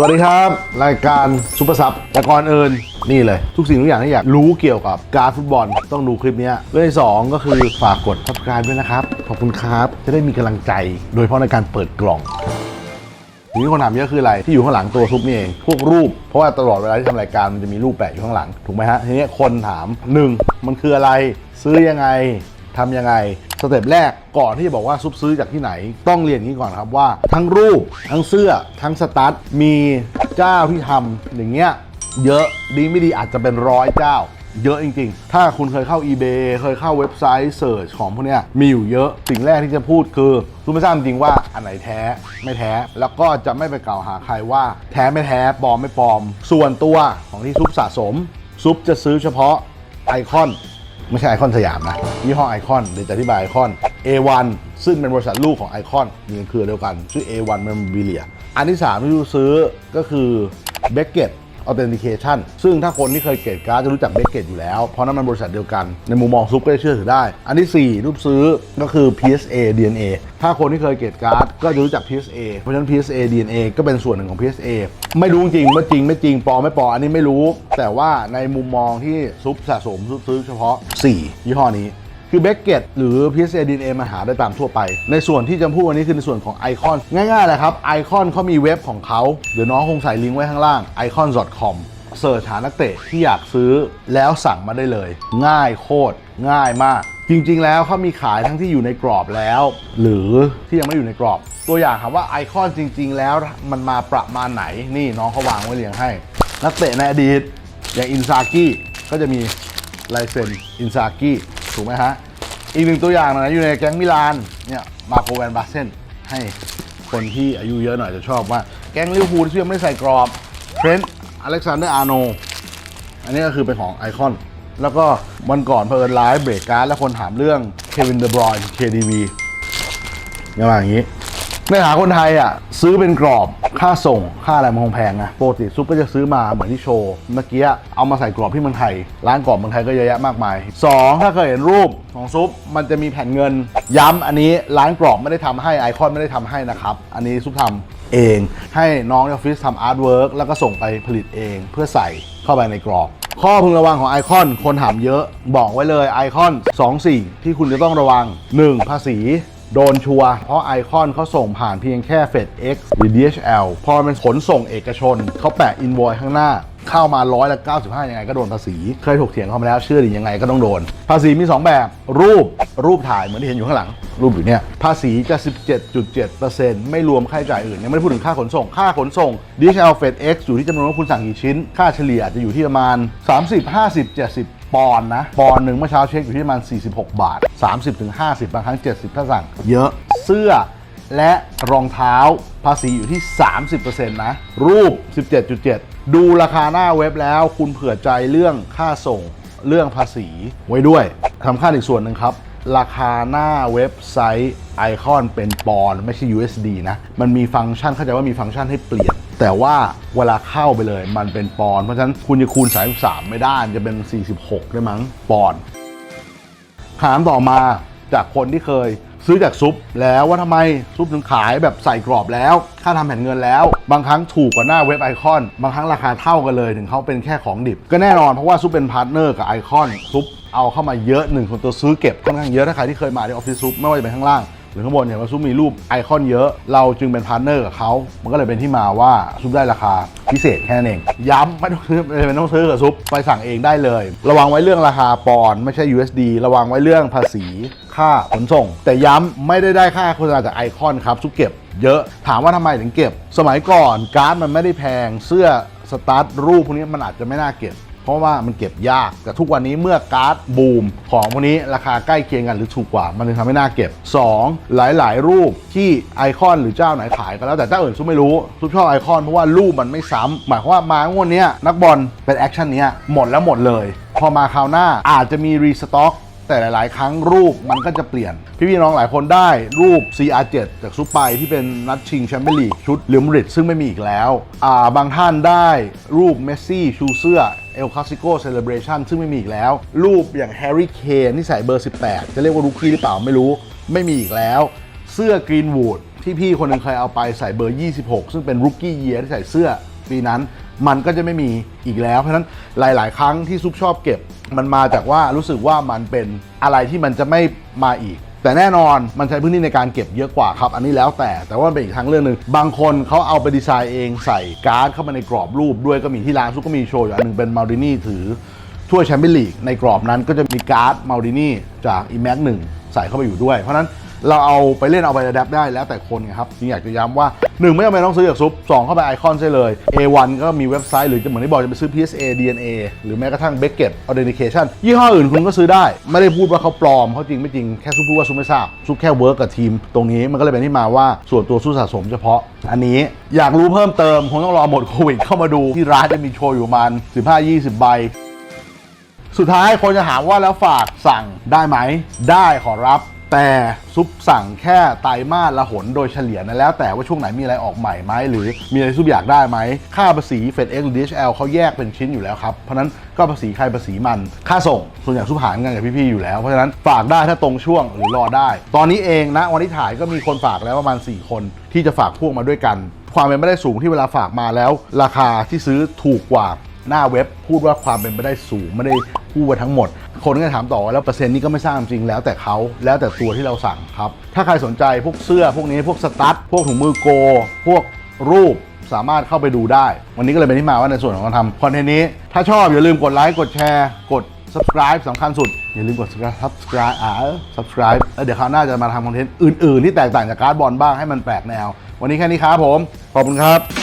สวัสดีครับ รายการซุปเปอร์ซับแต่ก่อนเอื่นนี่เลย ทุกสิ่งทุกอย่างที่อยากรู้เกี่ยวกับการฟุตบอลต้องดูคลิปนี้เรื่องที่สองก็คือฝากกด subscribe ด้วยนะครับ ขอบคุณครับ จะได้มีกำลังใจ โดยเฉพาะในการเปิดกล่องทีนี้คนถามเยอะคืออะไรที่อยู่ข้างหลังตัวซุปนี่เองพวกรูป เพราะว่าตลอดเวลาที่ทำรายการมันจะมีรูปแปะอยู่ข้างหลังถูกไหมฮะทีนี้คนถาม 1. มันคืออะไรซื้อยังไง ทำยังไงสเต็ปแรกก่อนที่จะบอกว่าซุปซื้อจากที่ไหน ต้องเรียนอย่างนี้ก่อนครับว่า ทั้งรูป ทั้งเสื้อ ทั้งสตั๊ดมีเจ้าที่ทำอย่างเงี้ยเยอะดีไม่ดีอาจจะเป็นร้อยเจ้า เยอะจริง ๆ ถ้าคุณเคยเข้า eBay เคยเข้าเว็บไซต์เสิร์ชของพวกเนี้ยมีอยู่เยอะ สิ่งแรกที่จะพูดคือรู้ไม่ทราบจริงว่าอันไหนแท้ไม่แท้ แล้วก็จะไม่ไปกล่าวหาใครว่า แท้ไม่แท้ปลอมไม่ปลอม ส่วนตัวของที่ซุปสะสม ซุปจะซื้อเฉพาะไอคอน ไม่ใช่ไอคอนสยามนะยี่ห้อไอคอนเดี๋ยวจะอธิบายไอคอน A1 ซึ่งเป็นบริษัทลูกของไอคอนมีเครือเดียวกัน ชื่อ A1 Memorabilia อันที่3ที่รู้ซื้อก็คือ b e c k e t Authentication ซึ่งถ้าคนที่เคยเกตการ์ดจะรู้จัก Beckett อยู่แล้ว เพราะนั่นมันบริษัทเดียวกัน ในมุมมองซุปก็เชื่อถือได้ อันที่ 4 รูปซื้อก็คือ PSA DNA ถ้าคนที่เคยเกตการ์ดก็จะรู้จัก PSA เพราะฉะนั้น PSA DNA ก็เป็นส่วนหนึ่งของ PSA ไม่รู้จริงว่าจริงไม่จริงปลอมไม่ปลอมอันนี้ไม่รู้ แต่ว่าในมุมมองที่ซุปสะสมซุปซื้อเฉพาะ 4 ยี่ห้อนี้ คือเบ c เกตหรือ PSA DNA มาหาได้ตามทั่วไป ในส่วนที่จะพูดวันนี้คือในส่วนของไอคอนง่ายๆเลยครับไอคอนเขามีเว็บของเขาเดี๋ยวน้องคงใส่ลิงก์ไว้ข้างล่าง icon.com เสิร์ชหานักเตะที่อยากซื้อแล้วสั่งมาได้เลย ง่ายโคตร ง่ายมาก จริงๆ แล้วเขามีขายทั้งที่อยู่ในกรอบแล้ว หรือที่ยังไม่อยู่ในกรอบ ตัวอย่างถามว่าไอคอนจริง ๆ แล้วมันมาประมาณไหนนี่น้องเขาวางไว้เรียงให้ นักเตะในอดีตอย่างอินซากิก็จะมีลายเซ็นอินซากิ ถูกไหมฮะ อีกหนึ่งตัวอย่างนะอยู่ในแก๊งมิลานเนี่ยมาโคแวนบาเซนให้คนที่อายุเยอะหน่อยจะชอบว่าแก๊งลิเวอร์พูลที่ยังไม่ใส่กรอบเทรนต์อเล็กซานเดอร์อาร์โนอันนี้ก็คือเป็นของไอคอน แล้วก็วันก่อนเพอินไลฟ์เบรกการ์ดแล้วคนถามเรื่องเควินเดบรอยน์ KDB เนี่ยมาอย่างนี้ ในหาคนไทยอะซื้อเป็นกรอบค่าส่งค่าอะไรมันคงแพงนะปกติซุปก็จะซื้อมาเหมือนที่โชว์เมื่อกี้เอามาใส่กรอบที่เมืองไทย ร้านกรอบเมืองไทยก็เยอะแยะมากมาย 2 ถ้าเคยเห็นรูปของซุปมันจะมีแผ่นเงิน ย้ำอันนี้ร้านกรอบไม่ได้ทำให้ไอคอนไม่ได้ทำให้นะครับ อันนี้ซุปทำเองให้น้องในออฟฟิศทำอาร์ตเวิร์กแล้วก็ส่งไปผลิตเองเพื่อใส่เข้าไปในกรอบ ข้อพึงระวังของไอคอนคนถามเยอะ บอกไว้เลยไอคอน 2 สิ่งที่คุณจะต้องระวัง 1. ภาษี โดนชัวร์เพราะไอคอนเขาส่งผ่านเพียงแค่ FedEx หรือ DHL พอมันขนส่งเอกชน เขาแปะอินโวยข้างหน้าเข้ามาร้อยละ95 ยังไงก็โดนภาษี เคยถกเถียงเขามาแล้วเชื่อดิยังไงก็ต้องโดน ภาษีมี 2 แบบ รูปรูปถ่ายเหมือนที่เห็นอยู่ข้างหลัง รูปอยู่เนี่ย ภาษีจะ 17.7%ไม่รวมค่าใช้จ่ายอื่น ยังไม่ได้พูดถึงค่าขนส่ง ค่าขนส่ง DHL FedEx อยู่ที่จำนวนว่าคุณสั่งกี่ชิ้น ค่าเฉลี่ยจจะอยู่ที่ประมาณ 30 50 70 ปอนด์นะ ปอนด์หนึ่งเมื่อเช้าเช็คอยู่ที่ประมาณ 46 บาท 30-50 บางครั้ง 70 ถ้าสั่ง เยอะเสื้อและรองเท้าภาษีอยู่ที่ 30%นะ รูป 17.7 ดูราคาหน้าเว็บแล้วคุณเผื่อใจเรื่องค่าส่งเรื่องภาษีไว้ด้วยสำคัญอีกส่วนหนึ่งครับ ราคาหน้าเว็บไซต์ไอคอนเป็นปอน ไม่ใช่ USD นะ มันมีฟังก์ชันเข้าใจว่ามีฟังก์ชันให้เปลี่ยน แต่ว่าเวลาเข้าไปเลยมันเป็นปอน เพราะฉะนั้นคุณจะคูณ 33 ไม่ได้มันจะเป็น 46 ได้มั้งปอนถามต่อมาจากคนที่เคยซื้อจากซุปแล้วว่าทำไมซุปถึงขายแบบใส่กรอบแล้ว ค่าทำแผ่นเงินแล้ว บางครั้งถูกกว่าหน้าเว็บไอคอน บางครั้งราคาเท่ากันเลย ถึงเขาเป็นแค่ของดิบ ก็แน่นอนเพราะว่าซุปเป็นพาร์ทเนอร์กับไอคอนซุปเอาเข้ามาเยอะหนึ่งคนตัวซื้อเก็บค่อนข้างเยอะถ้าใครที่เคยมาที่ออฟฟิศซุปไม่ว่าจะเป็นข้างล่าง รือข้างบนเห็นว่าซุปมีรูปไอคอนเยอะ เราจึงเป็นพาร์ทเนอร์กับเขามันก็เลยเป็นที่มาว่าซุปได้ราคาพิเศษแค่นั้นเอง ย้ำไม่ต้องซื้อไม่ต้องซื้อกับซุปไปสั่งเองได้เลย ระวังไว้เรื่องราคาปอนไม่ใช่ USD ระวังไว้เรื่องภาษีค่าขนส่ง แต่ย้ำไม่ได้ได้ค่าโฆษณาจากไอคอนครับซุปเก็บเยอะถามว่าทำไมถึงเก็บ สมัยก่อนการ์ดมันไม่ได้แพงเสื้อสตาร์ทรูปพวกนี้มันอาจจะไม่น่าเก็บ ราะว่ามันเก็บยาก แต่ทุกวันนี้เมื่อการ์ดบูม ของพวกนี้ราคาใกล้เคียงกันหรือถูกกว่า มันถึงทำให้น่าเก็บ 2. หลาย ๆ รูปที่ไอคอนหรือเจ้าไหนขายก็แล้วแต่เจ้าอื่นซุปไม่รู้ซุปชอบไอคอนเพราะว่ารูปมันไม่ซ้ำหมายความว่ามางวดเนี้ยนักบอลเป็นแอคชั่นเนี้ยหมดแล้วหมดเลย พอมาคราวหน้าอาจจะมีรีสต็อกแต่หลาย ๆ ครั้งรูปมันก็จะเปลี่ยน พี่ๆน้องหลายคนได้รูป CR7 จากซุปไปที่เป็นนัดชิงแชมเปี้ยนลีกชุดเหลือมริดซึ่งไม่มีอีกแล้ว อ่าบางท่านได้รูปเมสซี่ชูเสื้อ เอลคาสิโกเซเลบรชันซึ่งไม่มีอีกแล้ว รูปอย่างแฮร์รี่เคนที่ใส่เบอร์ 18 จะเรียกว่าลูคีหรือเปล่าไม่รู้ ไม่มีอีกแล้ว เสื้อกรีนวูดที่พี่คนหนึงเคยเอาไปใส่เบอร์ 26 ซึ่งเป็นรุกกี้เยียร์ที่ใส่เสื้อปีนั้นมันก็จะไม่มีอีกแล้ว เพราะฉะนั้นหลาย ๆ ครั้งที่ซุปชอบเก็บ มันมาจากว่ารู้สึกว่ามันเป็นอะไรที่มันจะไม่มาอีก แต่แน่นอนมันใช้พื้นที่ในการเก็บเยอะกว่าครับ อันนี้แล้วแต่แต่ว่าเป็นอีกทางเรื่องหนึ่งบางคนเขาเอาไปดีไซน์เองใส่การ์ดเข้ามาในกรอบรูปด้วยก็มีที่ร้านซุปก็มีโชว์อยู่อันหนึงเป็นมารินี่ถือถ้วยแชมเปี้ยนลีกในกรอบนั้นก็จะมีการ์ดมารินี่จากอีแม็กหนึ่งใส่เข้าไปอยู่ด้วยเพราะนั้น เราเอาไปเล่นเอาไปอัดแอปได้แล้วแต่คนไงครับจึงอยากจะย้ำว่า 1 ไม่จำเป็นต้องซื้อจากซุป 2 เข้าไปไอคอนได้เลย A1 ก็มีเว็บไซต์หรือจะเหมือนที่บอกจะไปซื้อ PSA DNA หรือแม้กระทั่ง Beckett Authentication ยี่ห้ออื่นคุณก็ซื้อได้ ไม่ได้พูดว่าเขาปลอมเขาจริงไม่จริงแค่ซุปพูดว่าซุปไม่ทราบซุปแค่เวิร์กกับทีม ตรงนี้มันก็เลยเป็นที่มาว่าส่วนตัวซุปสะสมเฉพาะ อันนี้อยากรู้เพิ่มเติมคงต้องรอหมดโควิดเข้ามาดูที่ร้านจะมีโชว์อยู่ประมาณ15-20 ใบสุดท้ายคนจะถามว่าแล้วฝากสั่งได้ไหม ได้ขอรับ แต่ซุปสั่งแค่ไตรมาสละหนโดยเฉลี่ยนะแล้วแต่ว่าช่วงไหนมีอะไรออกใหม่ไหมหรือมีอะไรซุปอยากได้ไหม ค่าภาษีเฟดเอ็กหรือ DHL เขาแยกเป็นชิ้นอยู่แล้วครับ เพราะนั้นก็ภาษีใครภาษีมัน ค่าส่ง ส่วนใหญ่ซุปหารกันกับพี่ ๆ อยู่แล้ว เพราะฉะนั้นฝากได้ถ้าตรงช่วงหรือรอได้ ตอนนี้เองนะวันที่ถ่ายก็มีคนฝากแล้วประมาณ 4 คนที่จะฝากพวกมาด้วยกัน ความเป็นไม่ได้สูงที่เวลาฝากมาแล้ว ราคาที่ซื้อถูกกว่าหน้าเว็บพูดว่าความเป็นไปได้สูงไม่ได้ พูดว่าทั้งหมด คนก็ถามต่อว่าแล้วเปอร์เซ็นต์นี้ก็ไม่ทราบจริงแล้วแต่เขาแล้วแต่ตัวที่เราสั่งครับ ถ้าใครสนใจพวกเสื้อพวกนี้พวกสตั๊ดพวกถุงมือโก พวกรูปสามารถเข้าไปดูได้ วันนี้ก็เลยเป็นที่มาว่าในส่วนของการทำคอนเทนต์นี้ ถ้าชอบอย่าลืมกดไลค์กดแชร์ กด subscribe สำคัญสุด อย่าลืมกด subscribe อ่า subscribe แล้วเดี๋ยวคราวหน้าจะมาทำคอนเทนต์อื่น ๆ ที่แตกต่างจากการ์ดบอลบ้างให้มันแปลกแนว วันนี้แค่นี้ครับผม ขอบคุณครับ